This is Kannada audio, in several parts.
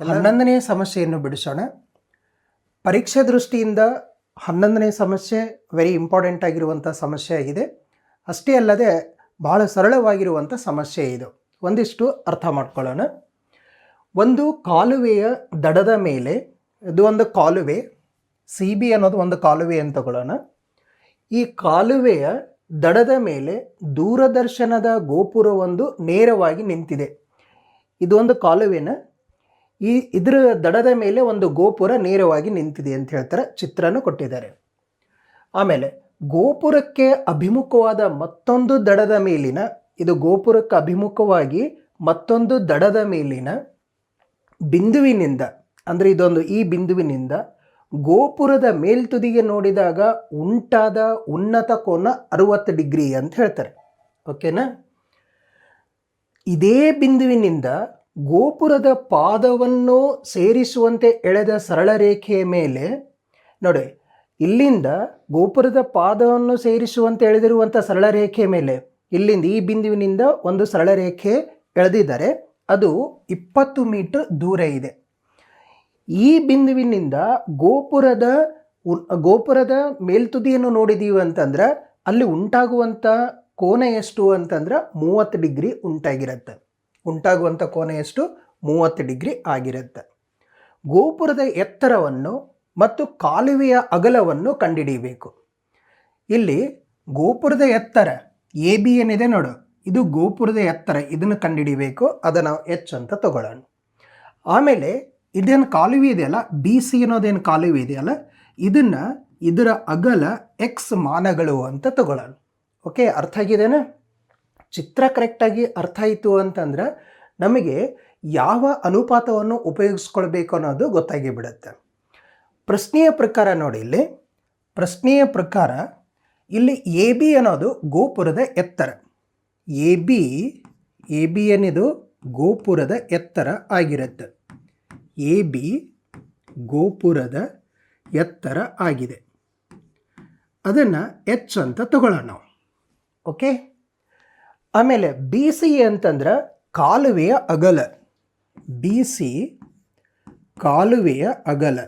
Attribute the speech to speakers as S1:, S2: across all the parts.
S1: ಹನ್ನೊಂದನೇ ಸಮಸ್ಯೆಯನ್ನು ಬಿಡಿಸೋಣ. ಪರೀಕ್ಷೆ ದೃಷ್ಟಿಯಿಂದ ಹನ್ನೊಂದನೇ ಸಮಸ್ಯೆ ವೆರಿ ಇಂಪಾರ್ಟೆಂಟ್ ಆಗಿರುವಂಥ ಸಮಸ್ಯೆ ಆಗಿದೆ ಅಷ್ಟೇ ಅಲ್ಲದೆ ಬಹಳ ಸರಳವಾಗಿರುವಂಥ ಸಮಸ್ಯೆ ಇದು. ಒಂದಿಷ್ಟು ಅರ್ಥ ಮಾಡ್ಕೊಳ್ಳೋಣ. ಒಂದು ಕಾಲುವೆಯ ದಡದ ಮೇಲೆ, ಇದು ಒಂದು ಕಾಲುವೆ ಸಿ ಬಿ ಅನ್ನೋದು ಒಂದು ಕಾಲುವೆ ಅಂತ ತಗೊಳ್ಳೋಣ ಈ ಕಾಲುವೆಯ ದಡದ ಮೇಲೆ ದೂರದರ್ಶನದ ಗೋಪುರವೊಂದು ನೇರವಾಗಿ ನಿಂತಿದೆ. ಇದೊಂದು ಕಾಲುವೆನ ಈ ಇದರ ದಡದ ಮೇಲೆ ಒಂದು ಗೋಪುರ ನೇರವಾಗಿ ನಿಂತಿದೆ ಅಂತ ಹೇಳ್ತಾರೆ, ಚಿತ್ರನ ಕೊಟ್ಟಿದ್ದಾರೆ. ಆಮೇಲೆ ಗೋಪುರಕ್ಕೆ ಅಭಿಮುಖವಾದ ಮತ್ತೊಂದು ದಡದ ಮೇಲಿನ, ಇದು ಗೋಪುರಕ್ಕೆ ಅಭಿಮುಖವಾಗಿ ಮತ್ತೊಂದು ದಡದ ಮೇಲಿನ ಬಿಂದುವಿನಿಂದ, ಅಂದರೆ ಇದೊಂದು ಈ ಬಿಂದುವಿನಿಂದ ಗೋಪುರದ ಮೇಲ್ತುದಿಗೆ ನೋಡಿದಾಗ ಉಂಟಾದ ಉನ್ನತ ಕೋನ ಅರುವತ್ತು ಡಿಗ್ರಿ ಅಂತ ಹೇಳ್ತಾರೆ. ಓಕೆನಾ? ಇದೇ ಬಿಂದುವಿನಿಂದ ಗೋಪುರದ ಪಾದವನ್ನು ಸೇರಿಸುವಂತೆ ಎಳೆದ ಸರಳ ರೇಖೆಯ ಮೇಲೆ, ನೋಡಿ, ಇಲ್ಲಿಂದ ಗೋಪುರದ ಪಾದವನ್ನು ಸೇರಿಸುವಂತೆ ಎಳೆದಿರುವಂಥ ಸರಳ ರೇಖೆಯ ಮೇಲೆ, ಇಲ್ಲಿಂದ ಈ ಬಿಂದುವಿನಿಂದ ಒಂದು ಸರಳ ರೇಖೆ ಎಳೆದಿದ್ದಾರೆ ಅದು ಇಪ್ಪತ್ತು ಮೀಟರ್ ದೂರ ಇದೆ. ಈ ಬಿಂದುವಿನಿಂದ ಗೋಪುರದ ಗೋಪುರದ ಮೇಲ್ತುದಿಯನ್ನು ನೋಡಿದೀವಿ ಅಂತಂದ್ರೆ ಅಲ್ಲಿ ಉಂಟಾಗುವಂಥ ಕೋನ ಎಷ್ಟು ಅಂತಂದ್ರೆ ಮೂವತ್ತು ಡಿಗ್ರಿ ಉಂಟಾಗಿರುತ್ತೆ. ಉಂಟಾಗುವಂಥ ಕೋನ ಎಷ್ಟು? ಮೂವತ್ತು ಡಿಗ್ರಿ ಆಗಿರುತ್ತೆ. ಗೋಪುರದ ಎತ್ತರವನ್ನು ಮತ್ತು ಕಾಲುವೆಯ ಅಗಲವನ್ನು ಕಂಡುಹಿಡಿಯಬೇಕು ಇಲ್ಲಿ ಗೋಪುರದ ಎತ್ತರ ಎ, ಬಿ ಏನಿದೆ ನೋಡು. ಇದು ಗೋಪುರದ ಎತ್ತರ. ಇದನ್ನು ಕಂಡುಹಿಡಿಬೇಕು ಅದನ್ನು ಎಚ್ ಅಂತ ತಗೊಳ್ಳೋಣ. ಆಮೇಲೆ ಇದೇನು ಕಾಲುವೆ ಇದೆಯಲ್ಲ? ಬಿ, ಸಿ ಅನ್ನೋದೇನು ಕಾಲುವೆ ಇದೆಯಲ್ಲ? ಇದನ್ನು ಇದರ ಅಗಲ ಎಕ್ಸ್ ಮಾನಗಳು ಅಂತ ತಗೊಳ್ಳೋಣ. ಓಕೆ, ಅರ್ಥ ಆಗಿದೆನಾ ಚಿತ್ರ ಕರೆಕ್ಟಾಗಿ ಅರ್ಥ ಆಯಿತು ಅಂತಂದ್ರೆ ನಮಗೆ ಯಾವ ಅನುಪಾತವನ್ನು ಉಪಯೋಗಿಸ್ಕೊಳ್ಬೇಕು ಅನ್ನೋದು ಗೊತ್ತಾಗಿ ಬಿಡುತ್ತೆ. ಪ್ರಶ್ನೆಯ ಪ್ರಕಾರ ನೋಡಿ ಇಲ್ಲಿ. ಪ್ರಶ್ನೆಯ ಪ್ರಕಾರ ಇಲ್ಲಿ ಎ ಬಿ ಅನ್ನೋದು ಗೋಪುರದ ಎತ್ತರ. ಎ ಬಿ ಎ ಬಿ ಏನಿದು ಗೋಪುರದ ಎತ್ತರ ಆಗಿರುತ್ತೆ. ಎ ಬಿ ಗೋಪುರದ ಎತ್ತರ ಆಗಿದೆ. ಅದನ್ನು ಎಚ್ ಅಂತ ತಗೊಳ್ಳೋಣ ನಾವು. ಓಕೆ ಆಮೇಲೆ ಬಿ ಸಿ ಅಂತಂದ್ರೆ ಕಾಲುವೆಯ ಅಗಲ. ಬಿ ಸಿ ಕಾಲುವೆಯ ಅಗಲ.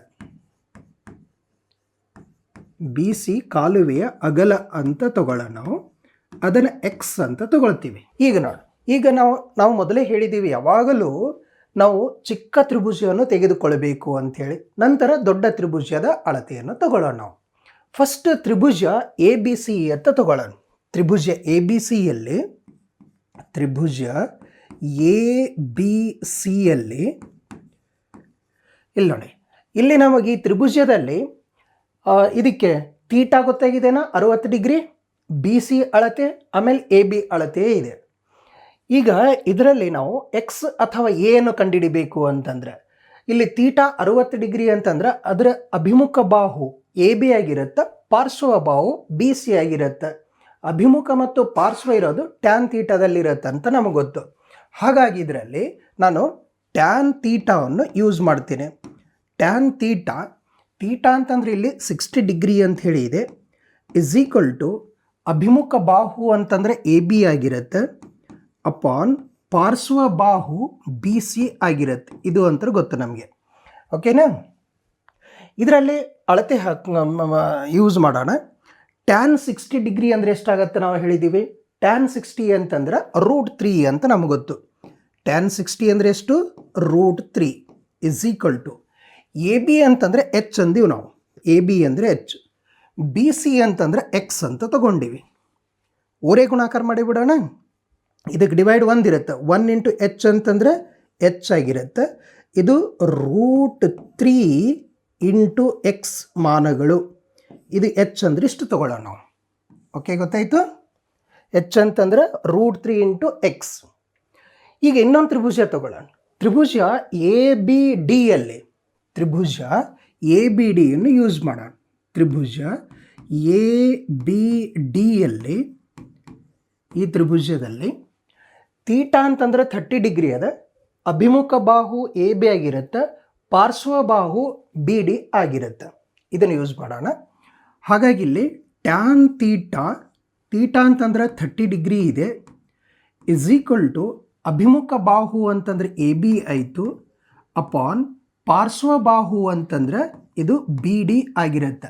S1: ಬಿ ಸಿ ಕಾಲುವೆಯ ಅಗಲ ಅಂತ ತಗೊಳ್ಳೋಣ ನಾವು. ಅದನ್ನು ಎಕ್ಸ್ ಅಂತ ತಗೊಳ್ತೀವಿ. ಈಗ ನೋಡಿ, ಈಗ ನಾವು ನಾವು ಮೊದಲೇ ಹೇಳಿದ್ದೀವಿ ಯಾವಾಗಲೂ ನಾವು ಚಿಕ್ಕ ತ್ರಿಭುಜವನ್ನು ತೆಗೆದುಕೊಳ್ಳಬೇಕು ಅಂಥೇಳಿ. ನಂತರ ದೊಡ್ಡ ತ್ರಿಭುಜದ ಅಳತೆಯನ್ನು ತಗೊಳ್ಳೋಣ ನಾವು. ಫಸ್ಟ್ ತ್ರಿಭುಜ ಎ ಬಿ ಸಿ ಅಂತ ತಗೊಳ್ಳೋಣ. ತ್ರಿಭುಜ ಎ ಬಿ ಸಿಯಲ್ಲಿ ತ್ರಿಭುಜ ಎ, ಬಿ ಸಿಯಲ್ಲಿ ಇಲ್ಲಿ ನೋಡಿ. ಇಲ್ಲಿ ನಮಗೆ ಈ ತ್ರಿಭುಜದಲ್ಲಿ ಇದಕ್ಕೆ ತೀಟಾ ಗೊತ್ತಾಗಿದೆನಾ? ಅರವತ್ತು ಡಿಗ್ರಿ, ಬಿ, ಸಿ ಅಳತೆ, ಆಮೇಲೆ ಎ, ಬಿ ಅಳತೆ ಇದೆ. ಈಗ ಇದರಲ್ಲಿ ನಾವು ಎಕ್ಸ್ ಅಥವಾ ಎ ಅನ್ನು ಕಂಡುಹಿಡಿಬೇಕು ಅಂತಂದರೆ, ಇಲ್ಲಿ ತೀಟಾ ಅರುವತ್ತು ಡಿಗ್ರಿ ಅಂತಂದ್ರೆ ಅದರ ಅಭಿಮುಖ ಬಾಹು ಎ, ಬಿ ಆಗಿರುತ್ತೆ, ಪಾರ್ಶ್ವ ಬಾಹು ಬಿ, ಸಿ ಆಗಿರುತ್ತೆ. ಅಭಿಮುಖ ಮತ್ತು ಪಾರ್ಶ್ವ ಇರೋದು ಟ್ಯಾನ್ ತೀಟದಲ್ಲಿರುತ್ತೆ ಅಂತ ನಮಗೆ ಗೊತ್ತು. ಹಾಗಾಗಿ ಇದರಲ್ಲಿ ನಾನು ಟ್ಯಾನ್ ತೀಟವನ್ನು ಯೂಸ್ ಮಾಡ್ತೀನಿ. ಟ್ಯಾನ್ ತೀಟ ತೀಟ ಅಂತಂದರೆ ಇಲ್ಲಿ ಸಿಕ್ಸ್ಟಿ ಡಿಗ್ರಿ ಅಂತ ಹೇಳಿ ಇದೆ. ಇಸ್ ಈಕ್ವಲ್ ಟು ಅಭಿಮುಖ ಬಾಹು ಅಂತಂದರೆ ಎ ಬಿ ಆಗಿರುತ್ತೆ. ಅಪಾನ್ ಪಾರ್ಶ್ವ ಬಾಹು ಬಿ ಸಿ ಆಗಿರುತ್ತೆ. ಇದು ಅಂತ ಗೊತ್ತು ನಮಗೆ. ಓಕೆನಾ ಇದರಲ್ಲಿ ಅಳತೆ ಹಾಕಿ ಯೂಸ್ ಮಾಡೋಣ. ಟ್ಯಾನ್ ಸಿಕ್ಸ್ಟಿ ಡಿಗ್ರಿ ಅಂದರೆ ಎಷ್ಟಾಗತ್ತೆ ನಾವು ಹೇಳಿದ್ದೀವಿ ಟ್ಯಾನ್ ಸಿಕ್ಸ್ಟಿ ಅಂತಂದ್ರೆ ರೂಟ್ ತ್ರೀ ಅಂತ ನಮಗೆ ಗೊತ್ತು. ಟ್ಯಾನ್ ಸಿಕ್ಸ್ಟಿ ಅಂದರೆ ಎಷ್ಟು? Root three is equal to A B ಅಂತಂದರೆ ಎಚ್ ಅಂದೀವಿ ನಾವು. ಎ ಬಿ ಅಂದರೆ ಎಚ್ ಬಿ ಸಿ ಅಂತಂದರೆ ಎಕ್ಸ್ ಅಂತ ತಗೊಂಡಿವಿ. ಓರೆ ಗುಣಾಕಾರ ಮಾಡಿಬಿಡೋಣ ಇದಕ್ಕೆ ಡಿವೈಡ್ ಒಂದಿರುತ್ತೆ ಒನ್ ಇಂಟು ಎಚ್ ಅಂತಂದರೆ ಎಚ್ ಆಗಿರುತ್ತೆ. ಇದು ರೂಟ್ ತ್ರೀ ಇಂಟು ಎಕ್ಸ್ ಮಾನಗಳು. ಇದು ಎಚ್ ಅಂದ್ರೆ ಇಷ್ಟು ತಗೊಳ್ಳೋಣ ನಾವು. ಓಕೆ ಗೊತ್ತಾಯಿತು? ಎಚ್ ಅಂತಂದ್ರೆ ರೂಟ್ ತ್ರೀ ಇಂಟು ಎಕ್ಸ್ ಈಗ ಇನ್ನೊಂದು ತ್ರಿಭುಜ ತಗೊಳ್ಳೋಣ. ತ್ರಿಭುಜ ಎ ಬಿ ಡಿಯಲ್ಲಿ ತ್ರಿಭುಜ ಎ ಬಿ ಡಿಯನ್ನು ಯೂಸ್ ಮಾಡೋಣ. ತ್ರಿಭುಜ ಎ ಬಿ ಡಿಯಲ್ಲಿ ಈ ತ್ರಿಭುಜದಲ್ಲಿ ತೀಟಾ ಅಂತಂದ್ರೆ ಥರ್ಟಿ ಡಿಗ್ರಿ ಅದ. ಅಭಿಮುಖ ಬಾಹು ಎ ಬಿ ಆಗಿರುತ್ತೆ, ಪಾರ್ಶ್ವ ಬಾಹು ಬಿ ಡಿ ಆಗಿರುತ್ತೆ. ಇದನ್ನು ಯೂಸ್ ಮಾಡೋಣ. ಹಾಗಾಗಿ ಇಲ್ಲಿ ಟ್ಯಾನ್ ತೀಟಾ ತೀಟಾ ಅಂತಂದ್ರೆ ಥರ್ಟಿ ಡಿಗ್ರಿ ಇದೆ ಇಸ್ ಈಕ್ವಲ್ ಟು ಅಭಿಮುಖ ಬಾಹು ಅಂತಂದ್ರೆ ಎ ಬಿ ಆಯಿತು ಅಪಾನ್ ಪಾರ್ಶ್ವಬಾಹು ಅಂತಂದ್ರೆ ಇದು ಬಿ ಡಿ ಆಗಿರುತ್ತೆ.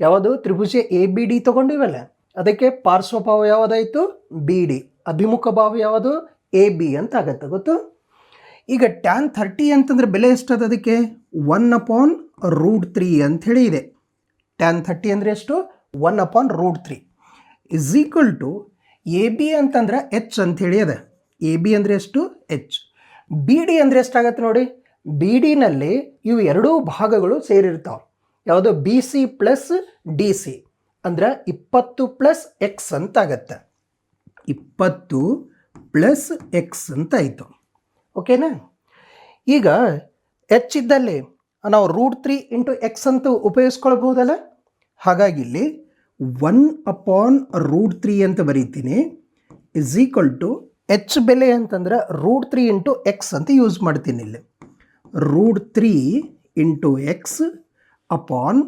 S1: ಯಾವುದು? ತ್ರಿಭುಜ ಎ ಬಿ ಡಿ ತೊಗೊಂಡಿವಲ್ಲ? ಅದಕ್ಕೆ ಪಾರ್ಶ್ವಭಾವ ಯಾವುದಾಯಿತು? ಬಿ ಡಿ ಅಭಿಮುಖ ಬಾಹು ಯಾವುದು? ಎ ಬಿ ಅಂತ ಆಗತ್ತೆ ಗೊತ್ತು? ಈಗ ಟ್ಯಾನ್ ಥರ್ಟಿ ಅಂತಂದ್ರೆ ಬೆಲೆ ಎಷ್ಟದ ಅದಕ್ಕೆ ಒನ್ ಅಪಾನ್ ರೂಟ್ ತ್ರೀ ಅಂಥೇಳಿ ಇದೆ. ಟ್ಯಾನ್ ಥರ್ಟಿ ಅಂದರೆ ಎಷ್ಟು? One upon root three is equal to A B ಅಂತಂದ್ರೆ ಎಚ್ ಅಂಥೇಳಿ ಅದ. ಎ ಬಿ ಅಂದರೆ ಎಷ್ಟು? ಎಚ್ ಬಿ ಡಿ ಅಂದರೆ ಎಷ್ಟಾಗತ್ತೆ ನೋಡಿ? ಬಿ ಡಿನಲ್ಲಿ ಇವು ಎರಡೂ ಭಾಗಗಳು ಸೇರಿರ್ತಾವೆ. ಯಾವುದು? B C plus D C ಅಂದ್ರೆ ಇಪ್ಪತ್ತು ಪ್ಲಸ್ ಎಕ್ಸ್ ಅಂತ ಆಗತ್ತೆ ಇಪ್ಪತ್ತು ಪ್ಲಸ್ ಎಕ್ಸ್ ಅಂತ ಆಯಿತು ಓಕೆನಾ ಈಗ ಎಚ್ ಇದ್ದಲ್ಲಿ ನಾವು ರೂಟ್ ತ್ರೀ ಇಂಟು ಎಕ್ಸ್ ಅಂತ ಉಪಯೋಗಿಸ್ಕೊಳ್ಬಹುದಲ್ಲ? ಹಾಗಾಗಿ ಇಲ್ಲಿ ಒನ್ ಅಪಾನ್ ರೂಟ್ ತ್ರೀ ಅಂತ ಬರೀತೀನಿ. ಇಸ್ ಈಕ್ವಲ್ ಟು ಎಚ್ ಬೆಲೆ ಅಂತಂದ್ರೆ ರೂಟ್ ತ್ರೀ ಇಂಟು ಎಕ್ಸ್ ಅಂತ ಯೂಸ್ ಮಾಡ್ತೀನಿ ಇಲ್ಲಿ. Root three into X upon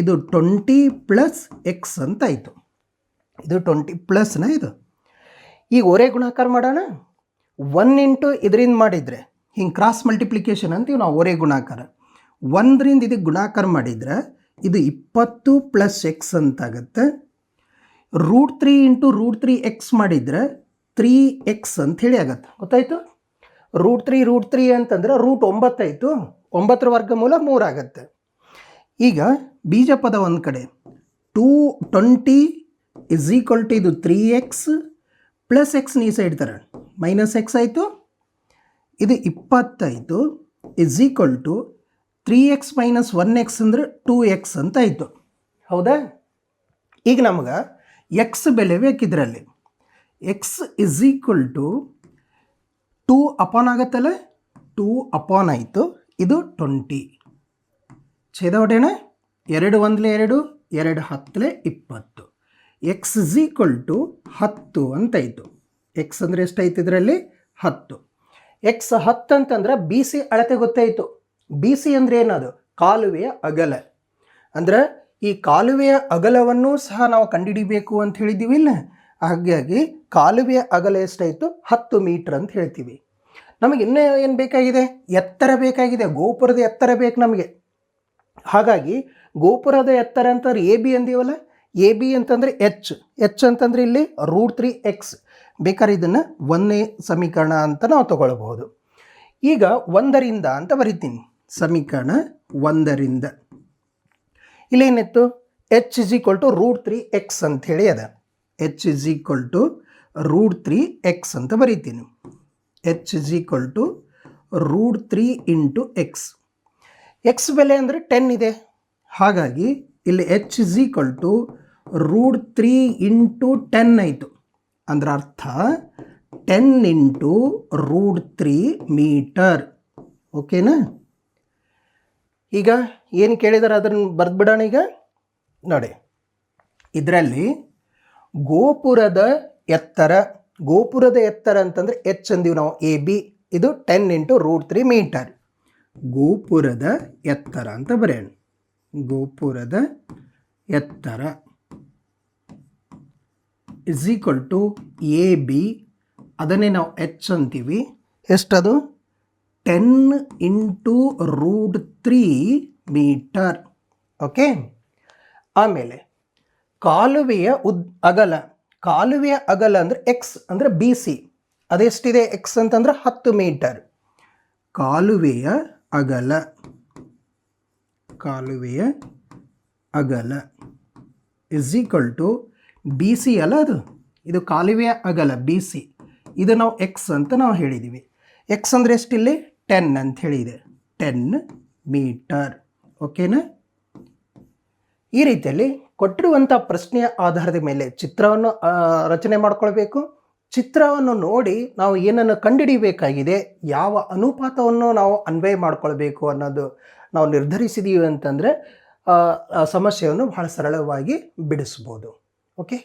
S1: ಇದು ಟ್ವೆಂಟಿ ಪ್ಲಸ್ ಎಕ್ಸ್ ಅಂತ ಆಯಿತು. ಇದು ಟ್ವೆಂಟಿ ಪ್ಲಸ್ನ ಇದು. ಈಗ ಒರೇ ಗುಣಾಕಾರ ಮಾಡೋಣ. ಒನ್ ಇಂಟು ಇದರಿಂದ ಮಾಡಿದರೆ ಹಿಂಗೆ ಕ್ರಾಸ್ ಮಲ್ಟಿಪ್ಲಿಕೇಶನ್ ಅಂತೀವಿ ನಾವು ಒರೇ ಗುಣಾಕಾರ. ಒಂದರಿಂದ ಇದಕ್ಕೆ ಗುಣಾಕಾರ ಮಾಡಿದರೆ ಇದು ಇಪ್ಪತ್ತು plus X ಅಂತಾಗತ್ತೆ. Root three into root three X ಮಾಡಿದರೆ ತ್ರೀ ಎಕ್ಸ್ ಅಂಥೇಳಿ ಆಗತ್ತೆ. ಗೊತ್ತಾಯಿತು? ರೂಟ್ ತ್ರೀ ರೂಟ್ ತ್ರೀ ಅಂತಂದರೆ ರೂಟ್ ಒಂಬತ್ತಾಯಿತು ಒಂಬತ್ತರ ವರ್ಗಮೂಲ ಮೂರಾಗತ್ತೆ ಈಗ ಬೀಜ ಪದ ಒಂದು ಕಡೆ. Two twenty is equal to ಇದು ತ್ರೀ ಎಕ್ಸ್ ಪ್ಲಸ್ ಎಕ್ಸ್ ಈ ಸೈಡ್ ಥರ ಮೈನಸ್ ಎಕ್ಸ್ ಆಯಿತು. ಇದು ಇಪ್ಪತ್ತಾಯಿತು is equal to three X minus one X ಅಂದರೆ ಟೂ ಎಕ್ಸ್ ಅಂತ ಆಯಿತು. ಹೌದಾ? ಈಗ ನಮ್ಗೆ ಎಕ್ಸ್ ಬೆಲೆ ಬೇಕಿದ್ರಲ್ಲಿ X is equal to two upon ಆಗತ್ತಲ್ಲ? ಟೂ ಅಪಾನ್ ಆಯಿತು. ಇದು ಟ್ವೆಂಟಿ ಛೇದ ಹೊಡೆಯೋಣ ಎರಡು ಒಂದಲೇ ಎರಡು ಎರಡು ಹತ್ತಲೇ ಇಪ್ಪತ್ತು. ಎಕ್ಸ್ ಇಸ್ ಈಕ್ವಲ್ ಟು ಹತ್ತು ಅಂತಾಯಿತು ಎಕ್ಸ್ ಅಂದರೆ ಎಷ್ಟಾಯ್ತು ಇದರಲ್ಲಿ? ಹತ್ತು. ಎಕ್ಸ್ ಹತ್ತು ಅಂತಂದ್ರೆ ಬಿ ಸಿ ಅಳತೆ ಗೊತ್ತಾಯಿತು. ಬಿ ಸಿ ಅಂದರೆ ಏನದು? ಕಾಲುವೆಯ ಅಗಲ. ಅಂದ್ರೆ ಈ ಕಾಲುವೆಯ ಅಗಲವನ್ನು ಸಹ ನಾವು ಕಂಡುಹಿಡಿಬೇಕು ಅಂತ ಹೇಳಿದ್ದೀವಿ ಇಲ್ಲ? ಹಾಗಾಗಿ ಕಾಲುವೆಯ ಅಗಲ ಎಷ್ಟಾಯಿತು? ಹತ್ತು ಮೀಟ್ರ್ ಅಂತ ಹೇಳ್ತೀವಿ. ನಮಗೆ ಇನ್ನೂ ಏನು ಬೇಕಾಗಿದೆ? ಎತ್ತರ ಬೇಕಾಗಿದೆ. ಗೋಪುರದ ಎತ್ತರ ಬೇಕು ನಮಗೆ. ಹಾಗಾಗಿ ಗೋಪುರದ ಎತ್ತರ ಅಂತಂದ್ರೆ ಎ ಬಿ ಅಂದೀವಲ್ಲ? ಎ ಬಿ ಅಂತಂದರೆ ಎಚ್. ಎಚ್ ಅಂತಂದ್ರೆ ಇಲ್ಲಿ ರೂಟ್ ತ್ರೀ ಎಕ್ಸ್. ಬೇಕಾದ್ರೆ ಇದನ್ನು ಒಂದನೇ ಸಮೀಕರಣ ಅಂತ ನಾವು ತಗೊಳ್ಬಹುದು. ಈಗ ಒಂದರಿಂದ ಅಂತ ಬರಿತೀನಿ. ಸಮೀಕರಣ ಒಂದರಿಂದ. ಇಲ್ಲೇನಿತ್ತು? H is equal to root three X ಅಂಥೇಳಿ ಅದ. H is equal to root three X ಅಂತ ಬರೀತೀನಿ. H is equal to root three into X X ಬೆಲೆ ಅಂದರೆ ಟೆನ್ ಇದೆ. ಹಾಗಾಗಿ ಇಲ್ಲಿ H is equal to root three into ten ಆಯಿತು. ಅಂದ್ರೆ ಅರ್ಥ ten into root three meter ಓಕೆನಾ ಈಗ ಏನು ಕೇಳಿದಾರೆ ಅದನ್ನು ಬರೆದ್ಬಿಡೋಣ ಈಗ? ನೋಡಿ, ಇದರಲ್ಲಿ ಗೋಪುರದ ಎತ್ತರ ಗೋಪುರದ ಎತ್ತರ ಅಂತಂದರೆ ಎಚ್ ಅಂದೀವಿ ನಾವು, ಎ, ಬಿ, ಇದು ten into root three meter. ಗೋಪುರದ ಎತ್ತರ ಅಂತ ಬರೆಯೋಣ. ಗೋಪುರದ ಎತ್ತರ is equal to A B ಅದನ್ನೇ ನಾವು ಎಚ್ ಅಂತೀವಿ. ಎಷ್ಟದು? Ten into root three meter okay ಆಮೇಲೆ ಕಾಲುವೆಯ ಉದ್, ಅಗಲ. ಕಾಲುವೆಯ ಅಗಲ ಅಂದರೆ ಎಕ್ಸ್ ಅಂದರೆ ಬಿ ಸಿ ಅದೆಷ್ಟಿದೆ ಎಕ್ಸ್ ಅಂತಂದ್ರೆ ಹತ್ತು ಮೀಟರ್ ಕಾಲುವೆಯ ಅಗಲ. ಕಾಲುವೆಯ ಅಗಲ is equal to B C ಅಲ್ಲ ಅದು? ಇದು ಕಾಲುವೆಯ ಅಗಲ ಬಿ ಸಿ ಇದು ನಾವು ಎಕ್ಸ್ ಅಂತ ನಾವು ಹೇಳಿದ್ದೀವಿ ಎಕ್ಸ್ ಅಂದರೆ ಎಷ್ಟಿಲ್ಲಿ? ಟೆನ್ ಅಂತ ಹೇಳಿದೆ ಟೆನ್ ಮೀಟರ್. ಓಕೆನಾ? ಈ ರೀತಿಯಲ್ಲಿ ಕೊಟ್ಟಿರುವಂಥ ಪ್ರಶ್ನೆಯ ಆಧಾರದ ಮೇಲೆ ಚಿತ್ರವನ್ನು ರಚನೆ ಮಾಡಿಕೊಳ್ಬೇಕು. ಚಿತ್ರವನ್ನು ನೋಡಿ ನಾವು ಏನನ್ನು ಕಂಡುಹಿಡಿಯಬೇಕಾಗಿದೆ ಯಾವ ಅನುಪಾತವನ್ನು ನಾವು ಅನ್ವಯ ಮಾಡ್ಕೊಳ್ಬೇಕು ಅನ್ನೋದು ನಾವು ನಿರ್ಧರಿಸಿದೀವಿ ಅಂತಂದರೆ ಸಮಸ್ಯೆಯನ್ನು ಬಹಳ ಸರಳವಾಗಿ ಬಿಡಿಸ್ಬೋದು. ಓಕೆ?